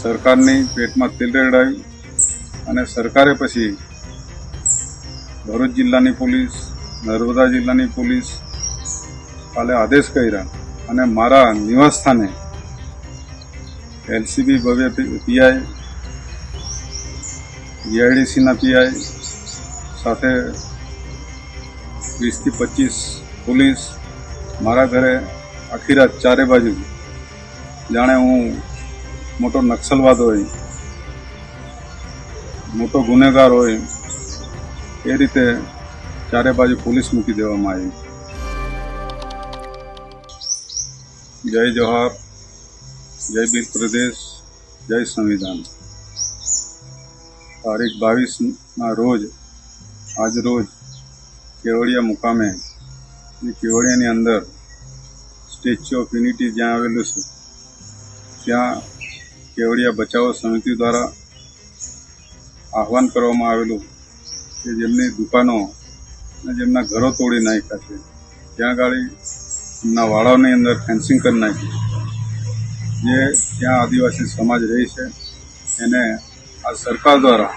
સરકારની પેટમાં તેલ રેડાયું અને સરકારે પછી ભરૂચ જિલ્લાની પોલીસ, નર્મદા જિલ્લાની પોલીસ કાલે આદેશ કર્યા અને મારા નિવાસસ્થાને એલસીબી ભવ્ય પીઆઈ જીઆઈડીસીના પીઆઈ સાથે વીસથી પચીસ પોલીસ મારા ઘરે આખી રાત ચારે બાજુ. જાણે હું મોટો નક્સલવાદ હોય મોટો ગુનેગાર હોય એ રીતે ચારે બાજુ પોલીસ મૂકી દેવામાં આવી જય જોહાર જય બિલ પ્રદેશ જય સંવિધાન તારીખ બાવીસના રોજ આજ રોજ કેવડિયા મુકામે એ કેવડિયાની અંદર સ્ટેચ્યુ ઓફ યુનિટી જ્યાં આવેલું છે ત્યાં કેવડિયા બચાવો સમિતિ દ્વારા આહવાન કરવામાં આવેલું કે જેમની દુકાનો અને જેમના ઘરો તોડી નાખ્યા છે. ત્યાં ગાડી એમના વાળાઓની અંદર ફેન્સિંગ કરી નાખ્યું જે ત્યાં આદિવાસી સમાજ રહી છે, એને આ સરકાર દ્વારા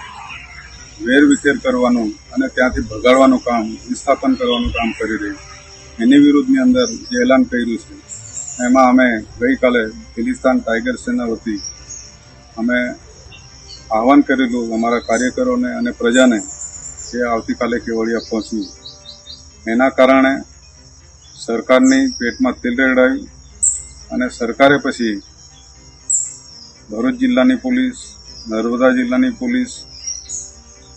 વેરવિખેર કરવાનું અને ત્યાંથી ભગાડવાનું કામ, વિસ્થાપન કરવાનું કામ કરી રહ્યું એની વિરુદ્ધની અંદર જે એલાન કર્યું છે, એમાં અમે ગઈકાલે ખિલિસ્તાન ટાઈગર સેના વતી અમે આહવાન કરેલું અમારા કાર્યકરોને અને પ્રજાને કે આવતીકાલે કેવડિયા પહોંચવું એના કારણે સરકારની પેટમાં તેલ રેડાયું અને સરકારે પછી ભરૂચ જિલ્લાની પોલીસ, નર્મદા જિલ્લાની પોલીસ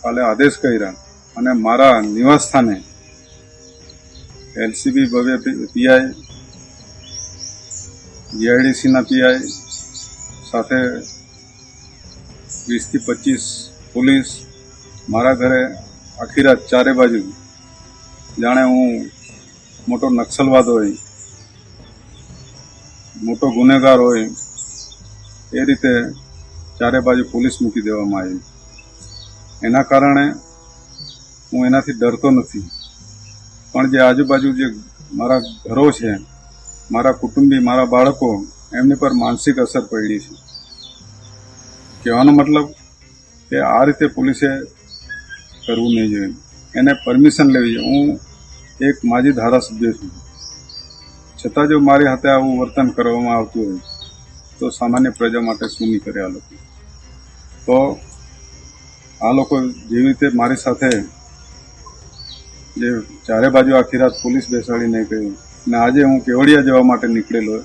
કાલે આદેશ કર્યા અને મારા નિવાસસ્થાને એલસીબી ભવ્ય પીઆઈ જીઆઈડીસીના પીઆઈ સાથે વીસથી પચીસ પોલીસ મારા ઘરે આખી રાત ચારે બાજુ જાણે હું મોટો નક્સલવાદ હોય, મોટો ગુનેગાર હોય, એ રીતે ચારે બાજુ પોલીસ મૂકી દેવામાં આવી. એના કારણે હું એનાથી ડરતો નથી. પણ જે આજુબાજુ જે મારા ઘરો છે, મારા કુટુંબી, મારા બાળકો, એમની પર માનસિક અસર પડી છે. કહેવાનો મતલબ કે આ રીતે પોલીસે કરવું નહીં જોઈએ. એને પરમિશન લેવી જોઈએ. હું એક માજી ધારાસભ્ય છું. છતાં જો મારી હાથે આવું વર્તન કરવામાં આવતું હોય, તો સામાન્ય પ્રજા માટે શું નહીં કરે આ લોકો? તો આ લોકો જેવી રીતે મારી સાથે જે ચારે બાજુ આખી રાત પોલીસ બેસાડી નહીં કહ્યું ને આજે હું કેવડિયા જવા માટે નીકળેલો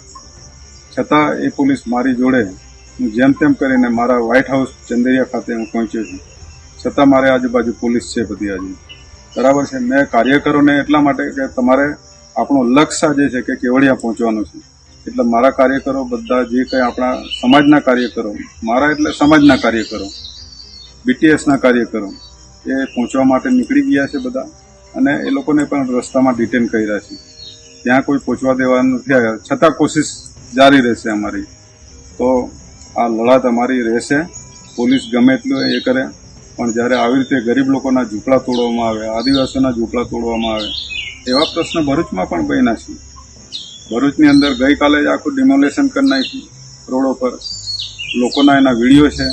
છતાં એ પોલીસ મારી જોડે હું જેમ તેમ કરીને મારા વ્હાઇટ હાઉસ ચંદેરિયા ખાતે હું પહોંચ્યો છું. છતાં મારે આજુબાજુ પોલીસ છે બધી આજે. બરાબર છે? મેં કાર્યકરોને એટલા માટે કે તમારે આપણું લક્ષ્ય જે છે કે કેવડિયા પહોંચવાનું છે. એટલે મારા કાર્યકરો બધા જે કંઈ આપણા સમાજના કાર્યકરો, મારા એટલે સમાજના કાર્યકરો બીટીએસના કાર્યકરો, એ પહોંચવા માટે નીકળી ગયા છે બધા અને એ લોકોને પણ રસ્તામાં ડિટેન કર્યા છે. ત્યાં કોઈ પહોંચવા દેવાનું નથી આવ્યા. છતાં કોશિશ જારી રહેશે અમારી. તો આ લડાત અમારી રહેશે. પોલીસ ગમે એટલું એ કરે. પણ જ્યારે આવી રીતે ગરીબ લોકોના ઝૂંપડા તોડવામાં આવે, આદિવાસીઓના ઝૂંપડા તોડવામાં આવે, એવા પ્રશ્ન ભરૂચમાં પણ બન્યા છે. ભરૂચની અંદર ગઈકાલે જ આખું ડિમોલેશન કરી નાખ્યું રોડો પર લોકોના એના વીડિયો છે.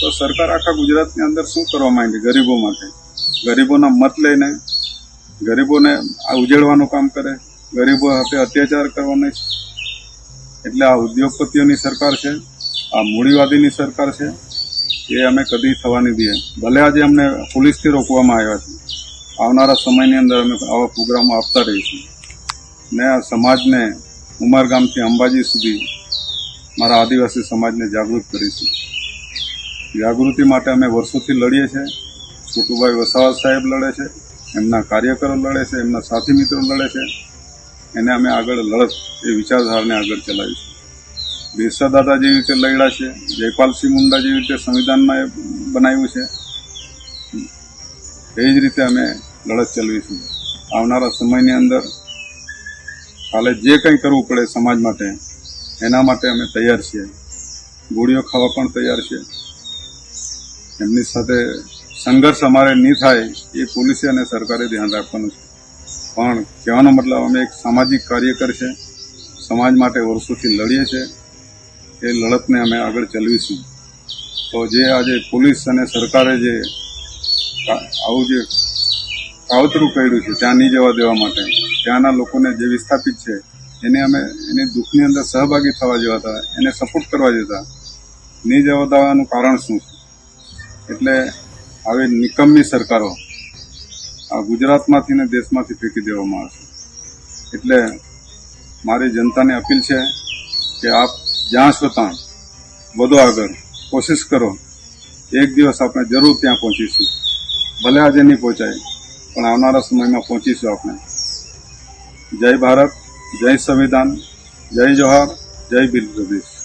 તો સરકાર આખા ગુજરાતની અંદર શું કરવા માંડી ગરીબો માટે? ગરીબોના મત લઈને, ગરીબોને આ ઉજેડવાનું કામ કરે. ગરીબો સાથે અત્યાચાર કરવાનો એટલે આ ઉદ્યોગપતિઓની સરકાર છે. આ મૂડીવાદીની સરકાર છે, એ અમે કદી થવાની દઈએ ભલે આજે અમને પોલીસથી રોકવામાં આવ્યા છે. આવનારા સમયની અંદર અમે આવા પ્રોગ્રામો આપતા રહીશું. ને આ સમાજને ઉમરગામથી અંબાજી સુધી મારા આદિવાસી સમાજને જાગૃત કરીશું. જાગૃતિ માટે અમે વર્ષોથી લડીએ છીએ. છોટુભાઈ વસાવા સાહેબ લડે છે, એમના કાર્યકરો લડે છે, એમના સાથી મિત્રો લડે છે. એને અમે આગળ લડત એ વિચારધારાને આગળ ચલાવીશું. બિરસા દાદા જેવી રીતે લડ્યા છે, જયપાલસિંહ મુંડા જેવી રીતે સંવિધાનમાં એ બનાવ્યું છે, એ જ રીતે અમે લડત ચલાવીશું આવનારા સમયની અંદર કાલે જે કંઈ કરવું પડે સમાજ માટે, એના માટે અમે તૈયાર છીએ. ગોળીઓ ખાવા પણ તૈયાર છે. એમની સાથે સંઘર્ષ અમારે નહીં થાય એ પોલીસે અને સરકારે ધ્યાન રાખવાનું છે. પણ કહેવાનો મતલબ અમે એક સામાજિક કાર્યકર છે, સમાજ માટે વર્ષોથી લડીએ છીએ. એ લડતને અમે આગળ ચલાવીશું. તો જે આજે પોલીસ અને સરકારે જે આવું જે કાવતરું કર્યું છે, ત્યાં નહીં જવા દેવા માટે, ત્યાંના લોકોને જે વિસ્થાપિત છે, એને અમે એની દુઃખની અંદર સહભાગી થવા જેવા હતા, એને સપોર્ટ કરવા જતા નહીં જવા દેવાનું કારણ શું છે? એટલે આવી નિકમની સરકારો આ ગુજરાતમાંથી ને દેશમાંથી ફેંકી દેવામાં આવશે. એટલે મારી જનતાને અપીલ છે કે આપ જ્યાં છો ત્યાં વધુ આગળ કોશિશ કરો. એક દિવસ આપણે જરૂર ત્યાં પહોંચીશું. ભલે આજે નહીં પહોંચાય, પણ આવનારા સમયમાં પહોંચીશું આપણે. જય ભારત, જય સંવિધાન, જય જોહાર જય બિલ પ્રદેશ.